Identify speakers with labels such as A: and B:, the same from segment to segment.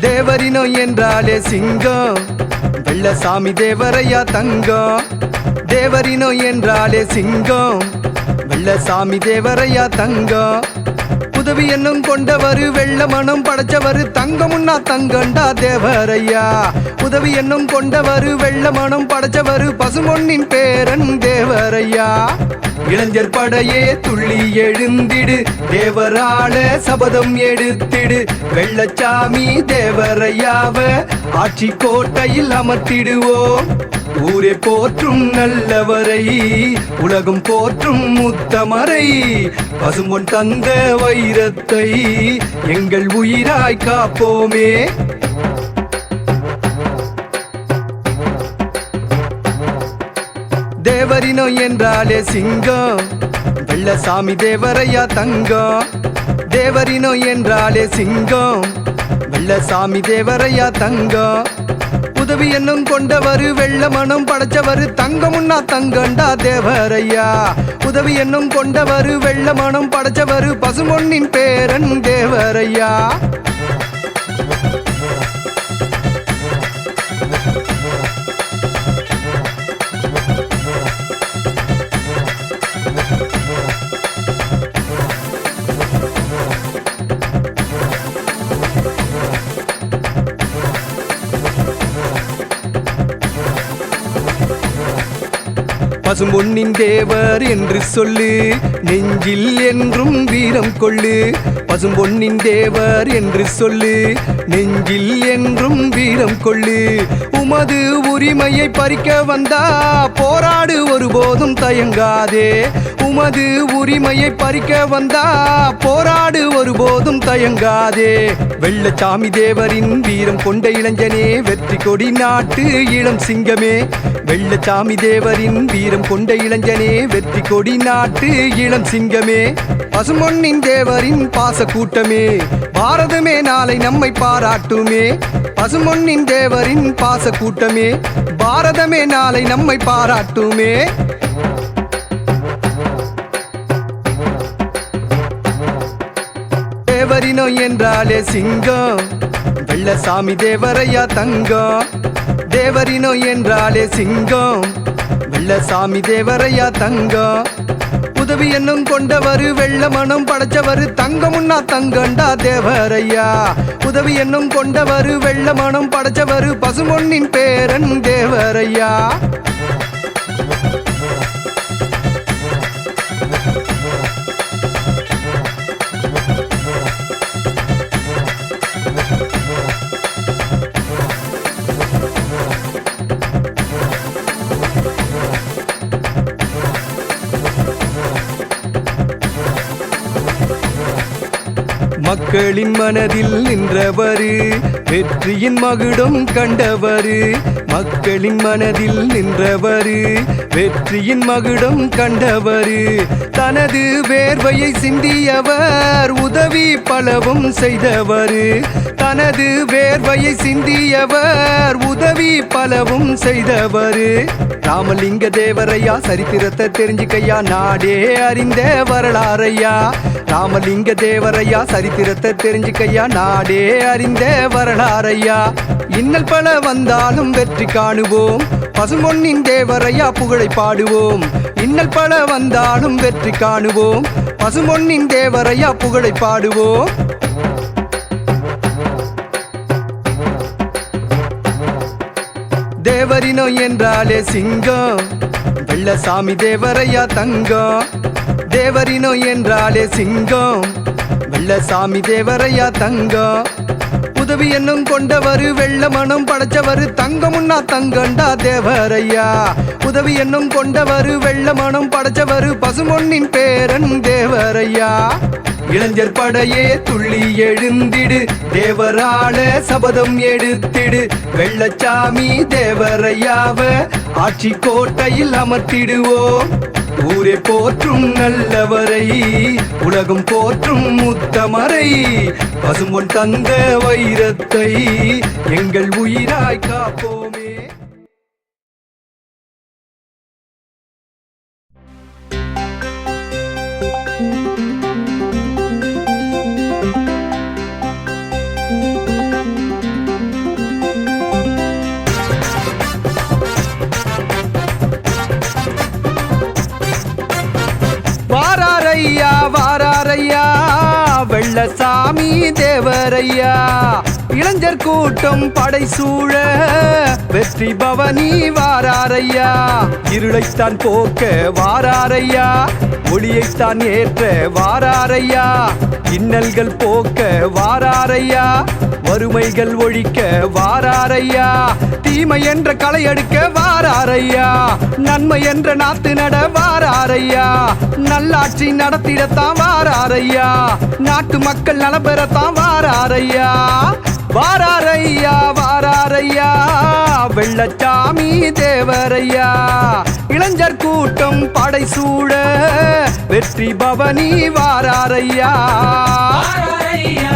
A: தேவரினோ என்றாலே சிங்கம். வெள்ளசாமி தேவரையா தங்கம். தேவரினோ என்றாலே சிங்கம். வெள்ளசாமி தேவரையா தங்கம். உதவி என்னும் கொண்டவரு வெள்ள மனம் படைச்சவரு தங்கமுன்னா தங்கண்டா தேவரையா. உதவி என்னும் கொண்டவரு வெள்ள மனம் படைச்சவரு பசுமொன்னின் பேரன் தேவரையா. இளைஞர் படையே துள்ளி எழுந்திடு தேவரால சபதம் எடுத்திடு. வெள்ளச்சாமி தேவரையாவ ஆட்சி கோட்டையில் அமர்த்திடுவோம். ஊரே போற்றும் நல்லவரை உலகம் போற்றும் முத்தமரை பசும்பொன் தந்த வைரத்தை எங்கள் உயிராய் காப்போமே. தேவரினோ என்றாலே சிங்கம் வெள்ளசாமி தேவரையா தங்கம். தேவரினோ என்றாலே சிங்கம் வெள்ளசாமி தேவரையா தங்கம். உதவி என்னும் கொண்டவரு வெள்ள மனம் படைச்சவரு தங்கமுன்னா தங்கண்டா தேவரையா. உதவி என்னும் கொண்டவரு வெள்ள மனம் படைச்சவரு பசுமொன்னின் பேரன் தேவரையா. பசும்பொன்னின் தேவர் என்று சொல்லு நெஞ்சில் என்றும் வீரம் கொள்ளு. பசும்பொன்னின் தேவர் என்று சொல்லு நெஞ்சில் என்றும் வீரம் கொள்ளு. உமது உரிமையை பறிக்க வந்தா போராடு ஒருபோதும் தயங்காதே. உமது உரிமையை பறிக்க வந்தா போராடு ஒருபோதும் தயங்காதே. வெள்ளச்சாமி தேவரின் வீரம் கொண்ட இளைஞனே வெற்றி கொடி நாட்டு இளம் சிங்கமே. வெள்ளச்சாமி தேவரின் வீரம் கொண்ட இளைஞனே வெற்றி கொடி நாட்டு இளம் சிங்கமே. பசுமொன்னின் தேவரின் பாச கூட்டமே பாரதமே நாளை நம்மை பாராட்டுமே. பசுமொன்னின் தேவரின் பாச கூட்டமே பாரதமே நாளை நம்மை பாராட்டுமே. தேவரினோ என்றாலே சிங்கம். வெள்ளசாமி தேவரையா தங்கம். தேவரினோ என்றாலே சிங்கம். வெள்ளசாமி தேவரையா தங்கம். உதவி என்னும் கொண்டவரு வெள்ள மனம் படைச்சவரு தங்கமுன்னா தங்கண்டா தேவரையா. உதவி என்னும் கொண்டவரு வெள்ள மனம் படைச்சவரு பசுமொன்னின் பேரன் தேவரையா. மக்களின் மனதில் நின்றவரு வெற்றியின் மகுடம் கண்டவரு. மக்களின் மனதில் நின்றவரு வெற்றியின் மகுடம் கண்டவரு. தனது வேர்வையை சிந்தியவர் உதவி பலவும் செய்தவர். தனது வேர்வையை சிந்தியவர் உதவி பலவும் செய்தவர். ராமலிங்க தேவரையா சரித்திரத்தை தெரிஞ்சுக்கையா நாடே அறிந்த வரலாறையா. ராமலிங்க தேவரையா சரித்திரத்தை தெரிஞ்சுக்கையா நாடே அறிந்த வரலாறையா. இன்னல் பல வந்தாலும் வெற்றி காணுவோம். பசுமொன்னின் தேவரையா புகழை பாடுவோம். இன்னல் பல வந்தாலும் வெற்றி காணுவோம். பசுமொன்னின் தேவரையா புகழை பாடுவோம். தேவரினோ என்றாலே சிங்கம். வெள்ளசாமி தேவரையா தங்கம். தேவரினோ என்றாலே சிங்கம். வெள்ளசாமி தேவரையா தங்கம். உதவி என்னும் கொண்டவர் வெள்ள மனம் படைச்சவர் தங்கமுன்னா தங்கண்டா தேவரையா. உதவி என்னும் கொண்டவர் வெள்ள மனம் படைச்சவர் பசுமொன்னின் பேரன் தேவரையா. இளைஞர் படையே துள்ளி எழுந்திடு தேவரால சபதம் எடுத்திடு வெள்ளச்சாமி தேவரையாவ ஆட்சி கோட்டையில் அமர்த்திடுவோம். ஊரே போற்றும் நல்லவரை உலகம் போற்றும் முத்தமரை பசுமொன் தந்த வைரத்தை எங்கள் உயிராய் காப்போமே. வெள்ளசாமி தேவரையா கூட்டம் படை சூழ. வெற்றி பவனி வாராரையா. இருளைத்தான் போக்க வாராரையா. ஒளியைத்தான் ஏற்ற வாராரையா. இன்னல்கள் போக்க வாராரையா. வறுமைகள் ஒழிக்க வாராரையா. தீமை என்ற களை எடுக்க வாராரையா. நன்மை என்ற நாத்து நட வாராரையா. நல்லாட்சி நடத்திடத்தான் வாராரையா. நாட்டு மக்கள் நலம் பெறத்தான் வாராரையா. வாராரையா வாராரையா வெள்ளச்சாமி தேவரையா. இளைஞர் கூட்டம் படை சூழ வெற்றி பவனி வாராரையா.
B: வாராரையா,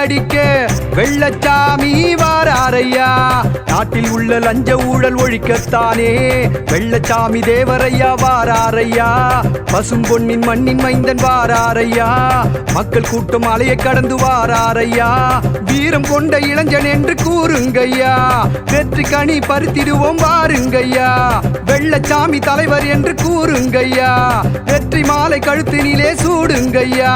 A: விரட்டி அடிக்க வெள்ளச்சாமி வாராரையா. நாட்டில் உள்ள லஞ்ச ஊழல் ஒழிக்கத்தானே. வெள்ளச்சாமி தேவரையா வாராரையா. பசும்பொன்னின் மண்ணின் மைந்தன் வாராரையா. மக்கள் கூட்டம் அலையை கடந்து வாராரையா. வீரம் கொண்ட இளைஞன் என்று கூறுங்கய்யா. வெற்றி கனி பறித்திடுவோம் வாருங்கய்யா. வெள்ளச்சாமி தலைவர் என்று கூறுங்கய்யா. வெற்றி மாலை கழுத்தினிலே சூடுங்கய்யா.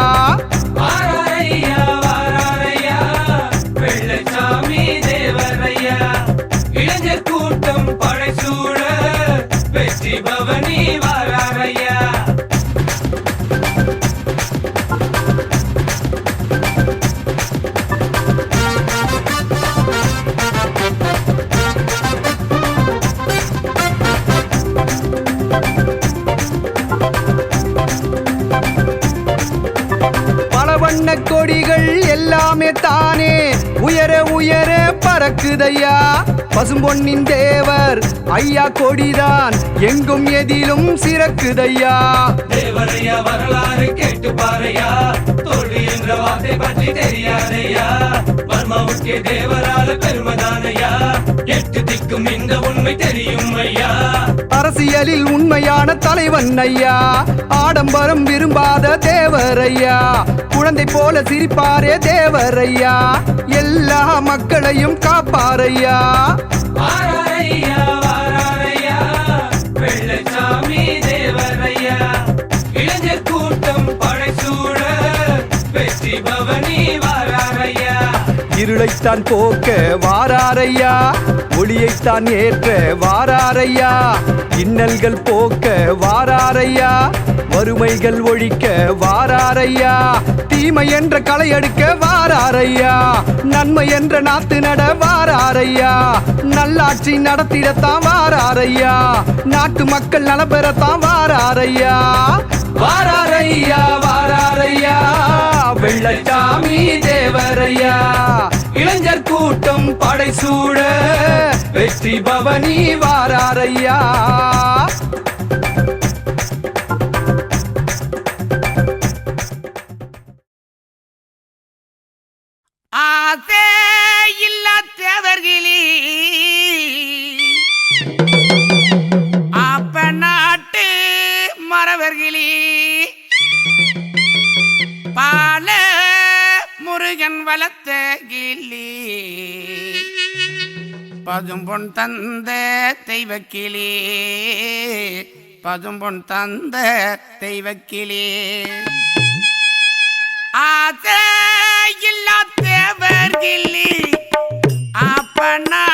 B: வெற்றி பவனி
A: வண்ண கொடிகள் எல்லாமே தானே. உயர உயர பறக்குதையா? பசும்பொன்னின் தேவர் ஐயா கொடிதான். எங்கும் எதிலும் சிறக்குதையா?
B: தேவரையா வரலாறு கேட்டு பாறையா தோல்வி என்ற வார்த்தை பற்றி தெரியாதையா? வர்மாவுக்கு தேவரால பெருமதானையா? எட்டு திக்கும் இந்த உண்மை தெரியும் ஐயா.
A: அரசியலில் உண்மையான தலைவன் ஐயா. ஆடம்பரம் விரும்பாத தேவரையா குழந்தை போல சிரிப்பாரே தேவரையா எல்லா மக்களையும் காப்பாரையா
B: கூட்டம் படைசூழ. வெற்றி பவனி
A: இருளைத்தான் போக்க வாராரையா? ஒளியைத்தான் ஏற்ற வாராரையா? இன்னல்கள் போக்க வாராரையா? வறுமைகள் ஒழிக்க வாராரையா? தீமை என்ற களை எடுக்க வாராரையா? நன்மை என்ற நாத்து நட வாராரையா? நல்லாட்சி நடத்திடத்தான் வாராரையா? நாட்டு மக்கள் நலம் பெறத்தான் வாராரையா? வாராரையா வாராரையா? வெள்ளச்சாமி தேவரையா. இளைஞர் கூட்டம் படை சூழ. வெற்றி பவனி வாராரையா.
C: பால முருகன் வளர்த்த கிளி பதும்பொன் தந்த தெய்வக்கிளி. பதும்பொன் தந்த தெய்வக்கிளி. ஆசையில்லா தேவர்களே அப்ப நாட்டு மறவர்களே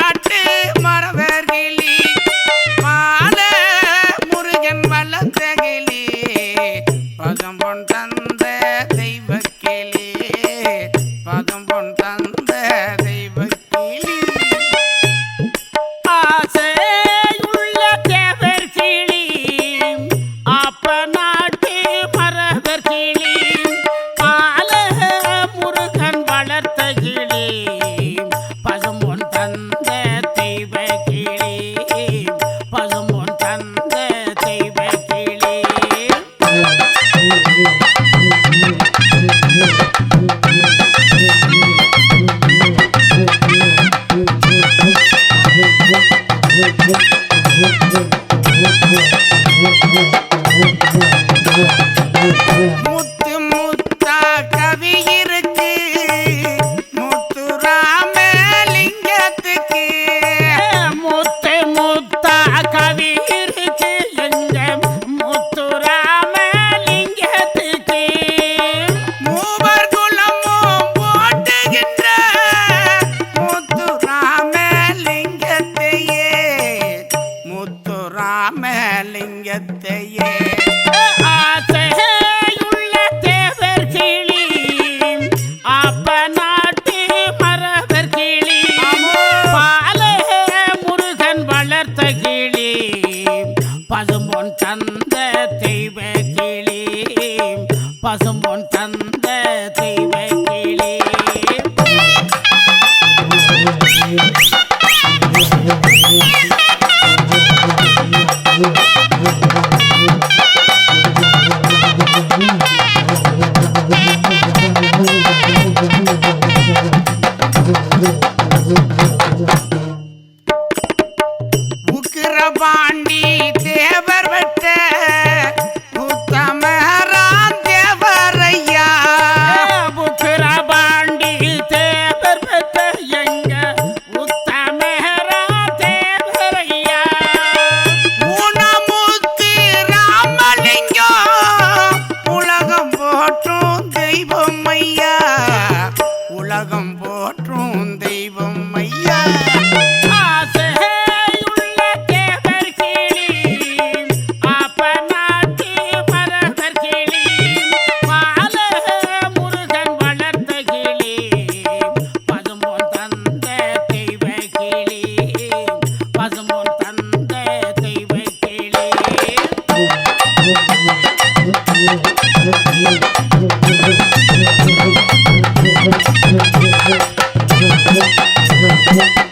C: Yeah.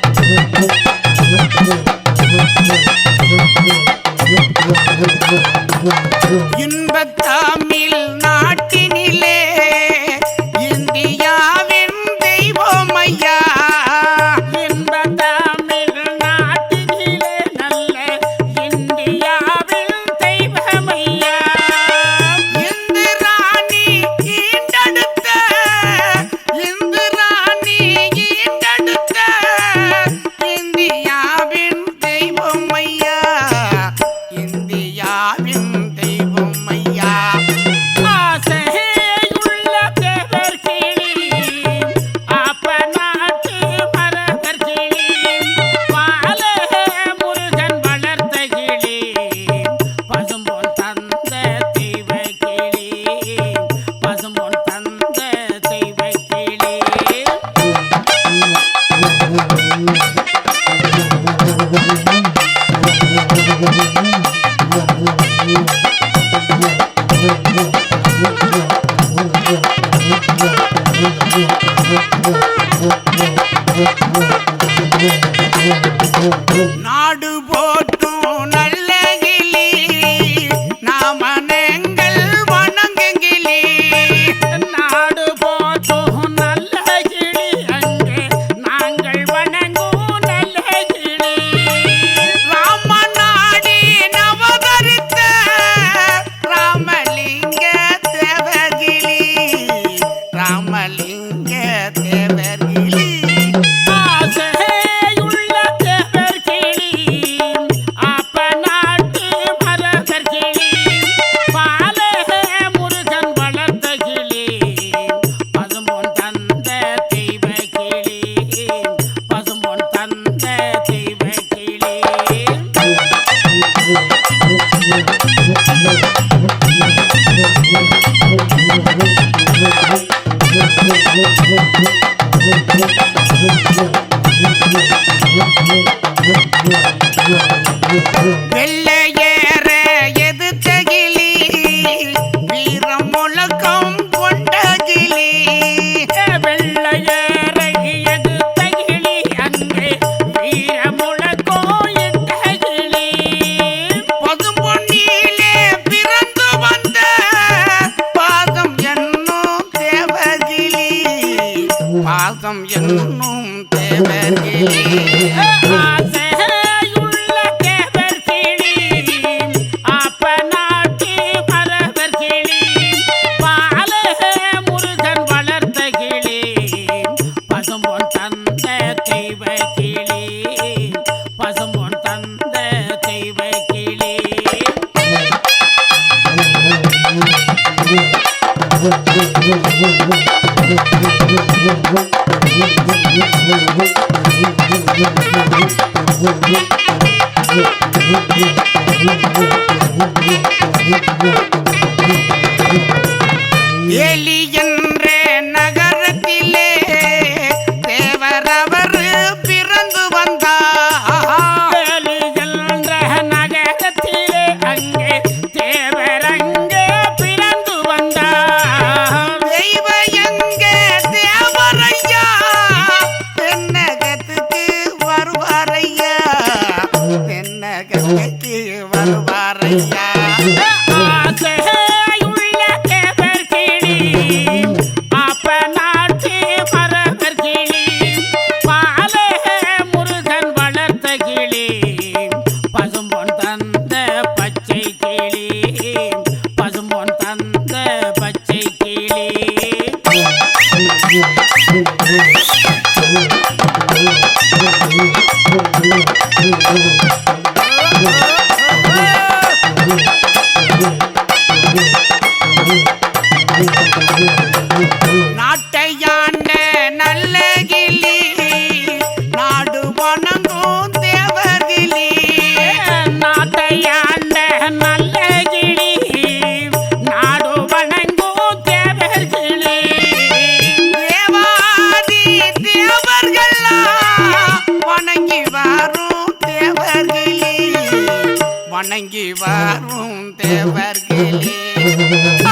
C: வணங்கி வாரும் தேவர்களே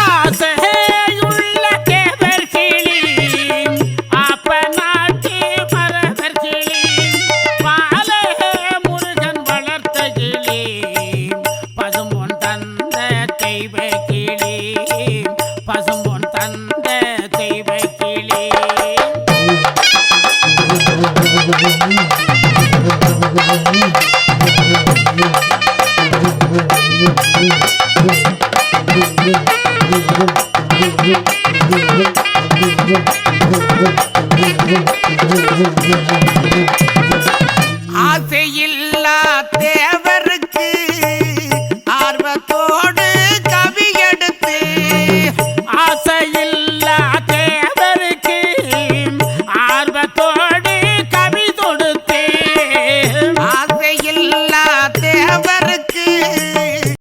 D: ஆசையுள்ள தேவர்களே அப்ப நாட்டி மரவர்களே பாலகே முருகன் வளர்த்த கிளே பசும்பொன் தந்த தெய்வ
E: Thank you.